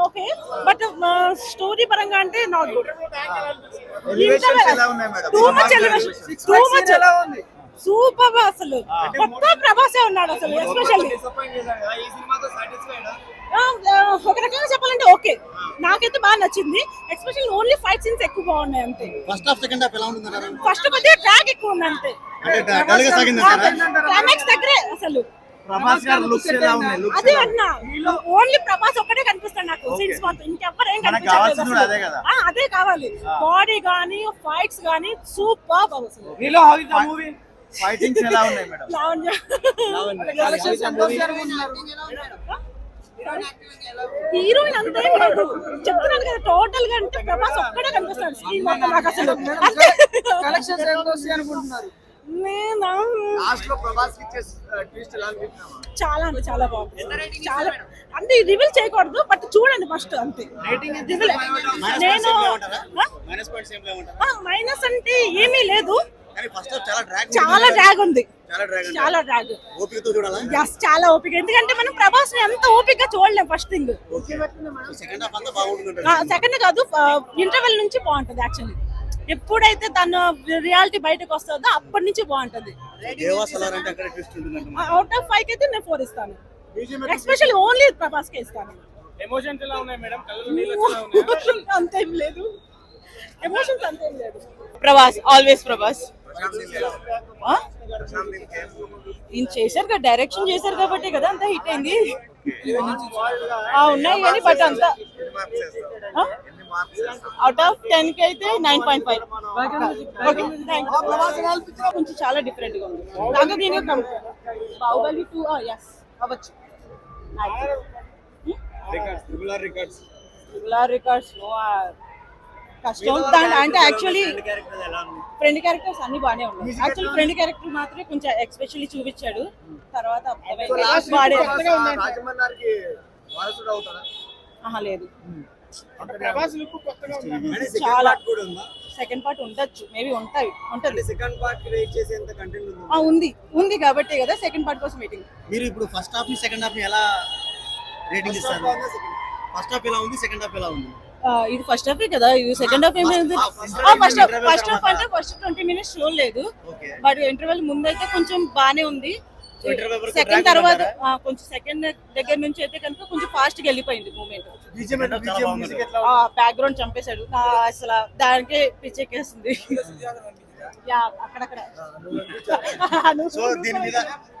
Okay but story పరంగా అంటే not good? Too much elevation too much super అసలు. మొత్తం ప్రభాసే ఉన్నాడు అసలు ఎస్పెషల్లీ ఒక రకంగా చెప్పాలంటే ఓకే. నాకైతే బాగా నచ్చింది. ఎస్పెషల్లీ ఓన్లీ ఫైట్ సీన్స్ ఎక్కువ బాగున్నాయి అంతే. ఫస్ట్ హాఫ్ సెకండ్ హాఫ్ ఎలా ఉంటుందంటారు ఫస్ట్ కొద్దిగా ట్రాక్ ఎక్కువ ఉంది అంతే క్లైమాక్స్ దగ్గరే అసలు. ప్రభాస్ గారు లుక్స్ ఎలా ఉన్నాయి? లుక్స్ అదే అన్నా ఓన్లీ ప్రభాస్ ఒక్కడే కనిపిస్తాడు నాకు. సీన్స్ మొత్తం ఇంకెవ్వరు ఏం మనకు కావాల్సింది కూడా. అదే కదా. ఆ, అదే కావాలి. బాడీ గానీ ఫైట్స్ గానీ సూపర్ అసలు. నీలో how is the movie fightings ఎలా ఉన్నాయి మేడం లావణ్య హీరోయిన్ అంతే లేదు. చెప్తున్నాను కదా టోటల్గా అంటే ప్రభాస్ ఒక్కడే కనిపిస్తాడు. స్క్రీన్ మొత్తం నాకు అసలు. అంతే. కలెక్షన్స్ ఎంత వస్తాయి అనుకుంటున్నారు నేనా? లాస్ట్లో ప్రభాస్ ఇచ్చే ట్విస్ట్ ఎలా అనిపించినామా చాలా అంటే చాలా బాగుంది. చాలా అంటే రివీల్ చేయకూడదు బట్ చూడండి ఫస్ట్ అంతే. నేను మైనస్ అంటే ఏమీ లేదు. చాలా డ్రాగ్ చాలా డ్రాగ్ ఉంది. చాలా డ్రాగ్ యస్ చాలా ఓపిక. ఎందుకంటే మనం ప్రభాస్ని ఎంత ఓపిక చూడలేం ఫస్ట్ థింగ్ సెకండ్ హాఫ్ అంతా బాగుంటుందంటారు. సెకండ్ కాదు ఇంటర్వెల్ నుంచి బాగుంటది యాక్చువల్లీ ఎప్పుడైతే తన రియాలిటీ బయటకు వస్తుందో అప్పటి నుంచి బాగుంటది. దేవా సలార్ అంటే అక్కడ ట్విస్ట్ ఉంటుందంట అవుట్ ఆఫ్ ఫైవ్ అయితే నేను ఫోర్ ఇస్తాను. ఎస్పెషల్లీ ఓన్లీ ప్రభాస్ కే ఇస్తాను. ఎమోషన్స్ ఎలా ఉన్నాయి మేడం? అంతేం లేదు. ఎమోషన్స్ అంతేం లేదు. ప్రభాస్ ఆల్వేస్ ప్రభాస్. ఈయన చేశారు కదా డైరెక్షన్ చేశారు కాబట్టి కదా అంత హిట్ అయింది. ఆ, ఉన్నాయి కానీ బట్ అంత అవుట్ ఆఫ్ టెన్కి అయితే నైన్ పాయింట్ ఫైవ్ ఓకే కొంచెం చాలా డిఫరెంట్గా ఉంది. దాంతో దీనికి బాహుబలి టూ ఎస్ అవ్వచ్చు. రికార్డ్స్ కష్టం. అంటే యాక్చువల్లీ ఫ్రెండ్ క్యారెక్టర్స్ అన్ని బాగానే ఉన్నాయి. యాక్చువల్లీ ఫ్రెండ్ క్యారెక్టర్ మాత్రమే కొంచెం ఎక్స్పెషల్లీ చూపించాడు. తర్వాత ఆహా లేదు. చాలా. సెకండ్ పార్ట్ ఉండొచ్చు. మేబీ ఉంటాయి. ఉంటది. సెకండ్ పార్ట్ వెయిట్ చేసేంత కంటెంట్ ఉంది? ఆ, ఉంది. ఉంది కాబట్టి కదా సెకండ్ పార్ట్ కోసం వెయిటింగ్ మీరు ఇప్పుడు ఫస్ట్ హాఫ్ని సెకండ్ హాఫ్ని ఎలా రేటింగ్ ఇస్తారు? ఫస్ట్ హాఫ్ ఎలా ఉంది సెకండ్ హాఫ్ ఎలా ఉంది? ఇది ఫస్ట్ హాఫ్ కదా. ఇది సెకండ్ హాఫ్ ఏమి First- first first first half. అంటే ఫస్ట్ ట్వంటీ మినిట్స్ చూడలేదు ఓకే బట్ ఇంటర్వెల్ ముందైతే కొంచెం బానే ఉంది. సెకండ్ తర్వాత కొంచెం సెకండ్ దగ్గర నుంచి అయితే కనుక కొంచెం ఫాస్ట్గా వెళ్ళిపోయింది మూమెంట్ బ్యాక్గ్రౌండ్ చంపేశాడు. నా అసలు దానికే పిచ్చెక్కేస్తుంది యా అక్కడక్కడ. సో దీని మీద